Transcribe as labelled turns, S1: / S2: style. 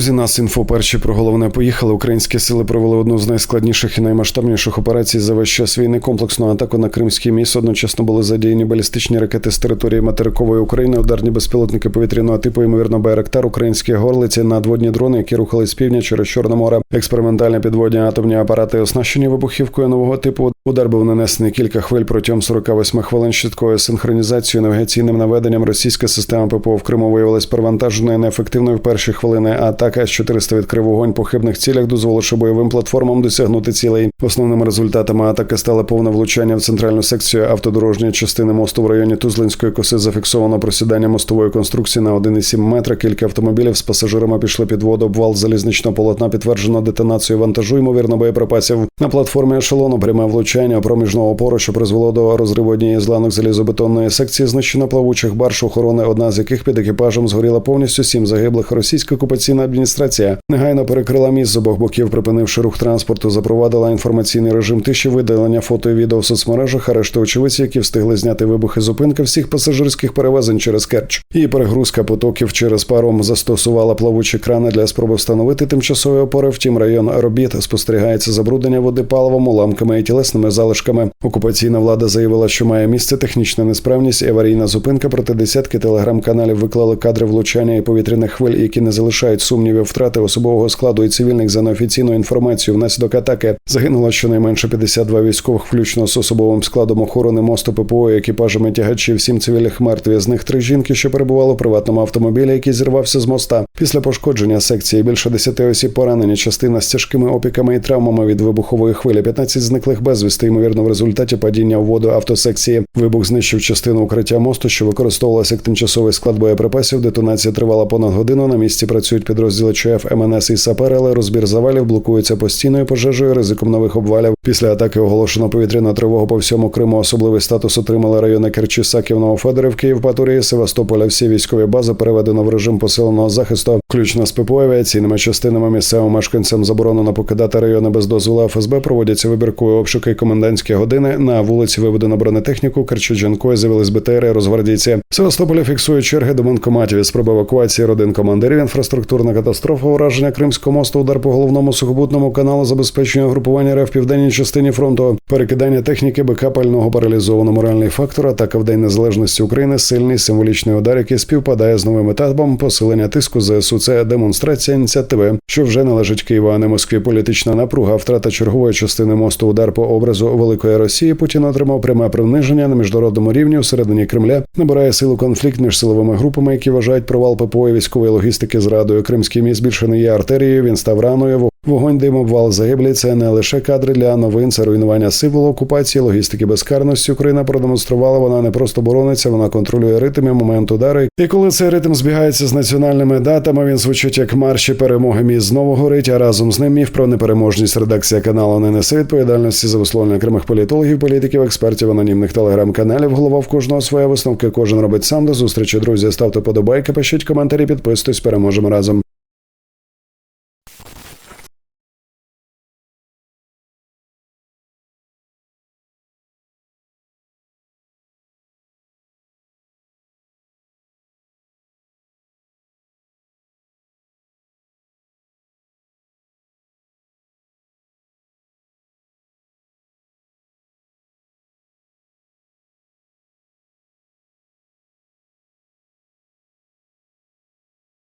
S1: Друзі, нас інфо перші про головне поїхали. Українські сили провели одну з найскладніших і наймасштабніших операцій за весь час війни. Комплексну атаку на Кримський міст. Одночасно були задіяні балістичні ракети з території материкової України, ударні безпілотники повітряного типу, ймовірно, Байрактар, українські горлиці, надводні дрони, які рухались з півдня через Чорне море. Експериментальні підводні атомні апарати, оснащені вибухівкою нового типу. Удар був нанесений кілька хвиль протягом 48 хвилин швидкою синхронізацією, навігаційним наведенням. Російська система ППО в Криму виявилась перевантаженою неефективною в перші хвилини. Атака С-400 відкрив вогонь по хибних цілях, дозволивши бойовим платформам досягнути цілей. Основними результатами атаки стало повне влучання в центральну секцію автодорожньої частини мосту в районі Тузлинської коси. Зафіксовано просідання мостової конструкції на 1,7 метра. Кілька автомобілів з пасажирами пішли під воду. Обвал залізничного полотна підтверджено детонацію вантажу, ймовірно, боєприпасів. На платформі ешелону пряме влучання проміжного опору, що призвело до розриву однієї з ланок залізобетонної секції, знищено плавучих барж охорони, одна з яких під екіпажем згоріла повністю сім загиблих. Російська окупаційна адміністрація негайно перекрила міст з обох боків, припинивши рух транспорту, запровадила інформаційний режим тиші, видалення фото і відео в соцмережах, арешти очевидців, які встигли зняти вибухи зупинка всіх пасажирських перевезень через Керч. І перегрузка потоків через паром застосувала плавучі крани для спроби встановити тимчасові опори. Втім, район робіт спостерігається забруднення води паливом, уламками і тілесними залишками. Окупаційна влада заявила, що має місце технічна несправність і аварійна зупинка. Проте десятки телеграм-каналів виклали кадри влучання і повітряних хвиль, які не залишають сумнівів втрати особового складу і цивільних за неофіційною інформацією. Внаслідок атаки загинуло щонайменше 52 військових, включно з особовим складом охорони мосту ППО, екіпажами тягачів, сім цивільних мертві. З них три жінки, що перебували в приватному автомобілі, який зірвався з моста. Після пошкодження секції більше 10 осіб поранені. Частина з тяжкими опіками і травмами від вибухової хвилі. 15 зниклих безвісти, ймовірно, в результаті падіння в воду автосекції. Вибух знищив частину укриття мосту, що використовувалося як тимчасовий склад боєприпасів. Детонація тривала понад годину. На місці працюють підрозділи ЧФ, МНС і САПЕР, але розбір завалів блокується постійною пожежею, ризиком нових обвалів. Після атаки оголошено повітряну тривогу по всьому Криму. Особливий статус отримали райони Керчі, Новофедорівки, Євпаторії, Севастополя. Всі військові бази переведено в режим посиленого захисту, включно з ППО авіаційними частинами. Місцевим мешканцям заборонено покидати райони без дозволу ФСБ. Проводяться вибіркові обшуки комендантські години. На вулиці виведено бронетехніку. Керчі-Джанкою з'явились БТР і розгвардійці. Севастополя фіксують черги до банкоматів спроби евакуації родин командирів. Інфраструктурна катастрофа, ураження Кримського мосту, удар по головному сухопутному каналу, забезпечення групування РФ в південній частині фронту, перекидання техніки БК пального паралізовано моральний фактор. Атака в день незалежності України, сильний символічний удар, який співпадає з новим етапом посилення тиску ЗСУ. Це демонстрація ініціативи, що вже належить Києву, а не Москві. Політична напруга, втрата чергової частини мосту, удар по образу великої Росії. Путін отримав пряме приниження на міжнародному рівні всередині Кремля. Набирає силу конфлікт між силовими групами, які вважають провал ППО і військової логістики зрадою. Кримський міст більше не є артерією. Він став раною. Вогонь дим обвал загиблі. Це не лише кадри для новин, це руйнування символу окупації, логістики безкарності. Україна продемонструвала. Вона не просто борониться, вона контролює ритм і момент удару. І коли цей ритм збігається з національними датами, він звучить як марші перемоги. Міст знову горить. А разом з ним міф про непереможність. Редакція каналу не несе відповідальності за висловлення окремих політологів, політиків, експертів, анонімних телеграм-каналів. Голова в кожного своя висновки. Кожен робить сам до зустрічі. Друзі, ставте подобайки, пишіть коментарі, підписуйтесь. Переможемо разом.